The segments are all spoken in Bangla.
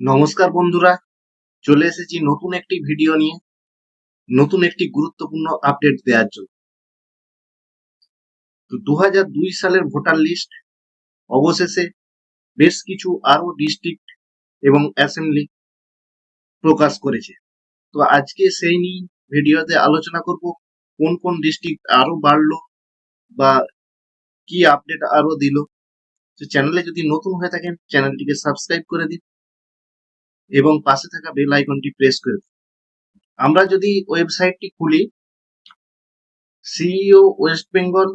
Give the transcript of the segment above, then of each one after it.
নমস্কার বন্ধুরা, চলে এসেছি নতুন একটি ভিডিও নিয়ে, নতুন একটি গুরুত্বপূর্ণ আপডেট দেওয়ার জন্য। তো দু দুই সালের ভোটার লিস্ট অবশেষে বেশ কিছু আরও ডিস্ট্রিক্ট এবং অ্যাসেম্বলি প্রকাশ করেছে। তো আজকে সেই নিয়ে ভিডিওতে আলোচনা করব, কোন কোন ডিস্ট্রিক্ট আরও বাড়লো বা কি আপডেট আরও দিল। তো চ্যানেলে যদি নতুন হয়ে থাকেন চ্যানেলটিকে সাবস্ক্রাইব করে দিন। এবং পাশে থাকা বেল আইকনটি প্রেস করে আমরা যদি ওয়েবসাইটটি খুলি CEO West Bengal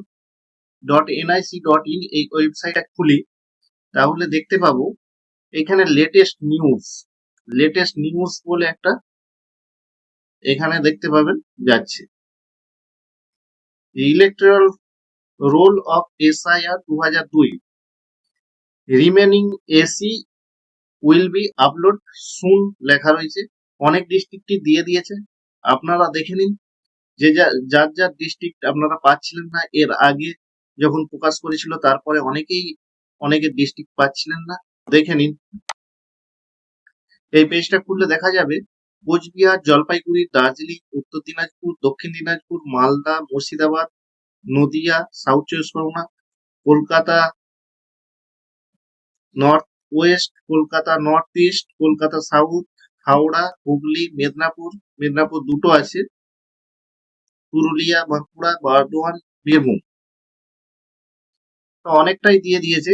dot NIC dot in এই ওয়েবসাইটটা খুলি, তাহলে দেখতে পাবো, এখানে লেটেস্ট নিউজ লেটেস্ট নিউজ বলে একটা এখানে দেখতে পাবেন, যাচ্ছে। ইলেকট্রাল রোল অফ এসআইআর দু হাজার দুই remaining AC will be upload soon লেখা রয়েছে। অনেক ডিস্ট্রিক্টই দিয়ে দিয়েছে। আপনারা দেখে নিন। যে যা- যার যার ডিস্ট্রিক্ট আপনারা পাচ্ছিলেন না, এর আগে যখন প্রকাশ করেছিল, তারপরে অনেকেই, অনেকে ডিস্ট্রিক্ট পাচ্ছিলেন না। দেখে নিন। এই পেজটা খুললে দেখা যাবে, কোচবিহার, জলপাইগুড়ি, দার্জিলিং, উত্তর দিনাজপুর, দক্ষিণ দিনাজপুর, মালদা, মুর্শিদাবাদ, নদিয়া সাউথ চব্বিশ Parganas, Kolkata north west, Kolkata north east, Kolkata south, Howrah, Hooghly, Medinipur Medinipur দুটো আছে। পুরুলিয়া, বাঁকুড়া, বর্ধমান, বীরভূম। তো অনেকটাই দিয়ে দিয়েছে।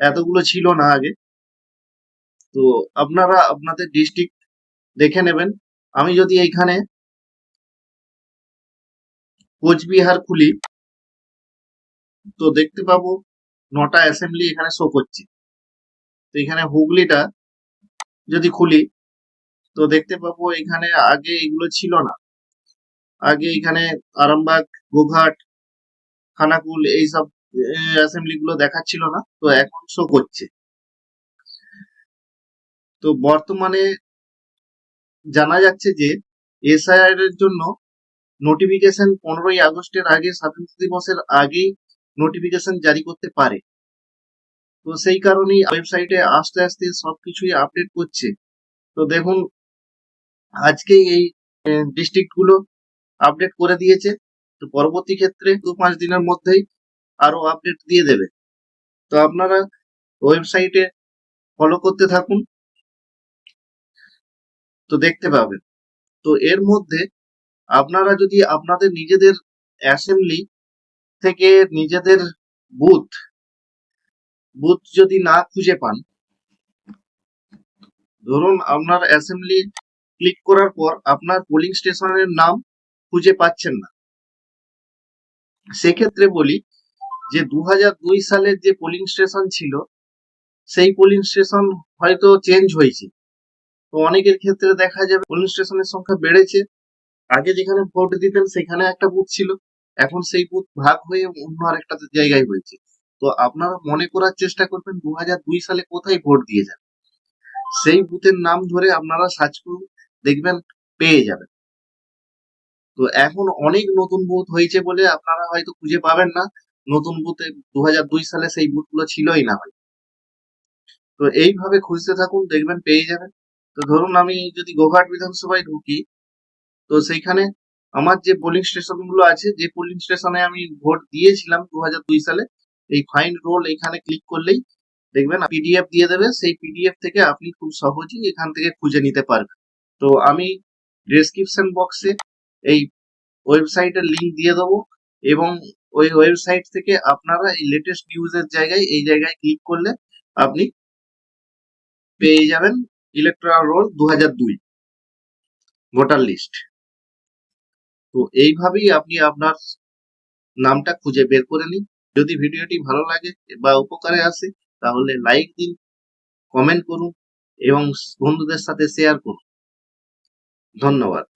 এতগুলো ছিল না আগে। তো আপনারা আপনাদের ডিস্ট্রিক্ট দেখে নেবেন। আমি যদি এইখানে কোচবিহার খুলি, তো দেখতে পাবো নটা অ্যাসেম্বলি এখানে শো করছে। তো এখানে হুগলিটা যদি খুলি, তো দেখতে পাবো এখানে আগে এগুলো ছিল না। আগে এখানে আরামবাগ, গোঘাট, খানাকুল এইসব অ্যাসেম্বলি গুলো দেখাচ্ছিল না, তো এখন শো করছে। তো বর্তমানে জানা যাচ্ছে যে এসআইআর এর জন্য নোটিফিকেশন পনেরোই আগস্টের আগে স্বাধীনতা দিবসের আগেই নোটিফিকেশন জারি করতে পারে। তো সেই কারণেই ওয়েবসাইটে আস্তে আস্তে সবকিছুই আপডেট করছে। তো দেখুন, আজকেই এই ডিস্ট্রিক্টগুলো আপডেট করে দিয়েছে। তো পরবর্তী ক্ষেত্রে দু পাঁচ দিনের মধ্যেই আরও আপডেট দিয়ে দেবে। তো আপনারা ওয়েবসাইটে ফলো করতে থাকুন। তো দেখতে পাবেন। তো এর মধ্যে আপনারা যদি আপনাদের নিজেদের অ্যাসেম্বলি থেকে নিজেদের বুথ বুথ যদি না খুঁজে পান, ধরুন আপনার অ্যাসেম্বলি ক্লিক করার পর আপনার পোলিং স্টেশনের নাম খুঁজে পাচ্ছেন না। সেক্ষেত্রে বলি যে দু সালের যে পোলিং স্টেশন ছিল, সেই পোলিং স্টেশন হয়তো চেঞ্জ হয়েছে। তো অনেকের ক্ষেত্রে দেখা যাবে পোলিং স্টেশনের সংখ্যা বেড়েছে। আগে যেখানে ভোট দিতেন সেখানে একটা বুথ ছিল। এখন সেই বুথ ভাগ হয়ে অন্য আরেকটা জায়গায় হয়েছে। তো আপনারা মনে করার চেষ্টা করবেন দু সালে কোথায় ভোট দিয়েছেন সেই বুথের নাম ধরে আপনারা সার্চ করুন, দেখবেন পেয়ে যাবেন। তো এখন অনেক নতুন বুথ হয়েছে বলে আপনারা হয়তো খুঁজে পাবেন না, নতুন বুথে দু সালে সেই বুথগুলো ছিলই না হয় তো এইভাবে খুঁজতে থাকুন, দেখবেন পেয়ে যাবেন। তো ধরুন আমি যদি গোঘাট বিধানসভায় ঢুকি, তো সেইখানে আমার যে পোলিং স্টেশনগুলো আছে, যে পোলিং স্টেশনে আমি ভোট দিয়েছিলাম দু সালে এই ফাইন রোল এখানে ক্লিক করলেই দেখবেন পিডিএফ দিয়ে দেবে, সেই পিডিএফ থেকে আপনি খুব সহজেই এখান থেকে খুঁজে নিতে পারবেন। তো আমি ডেসক্রিপশন বক্সে এই ওয়েবসাইটের লিঙ্ক দিয়ে দেবো এবং ওই ওয়েবসাইট থেকে আপনারা এই লেটেস্ট নিউজের জায়গায়, এই জায়গায় ক্লিক করলে আপনি পেয়ে যাবেন electoral roll to voter list তো এইভাবেই আপনি আপনার নামটা খুঁজে বের করে নিন। যদি ভিডিওটি ভালো লাগে বা উপকারে আসে, তাহলে লাইক দিন কমেন্ট করুন এবং বন্ধুদের সাথে শেয়ার করুন। ধন্যবাদ।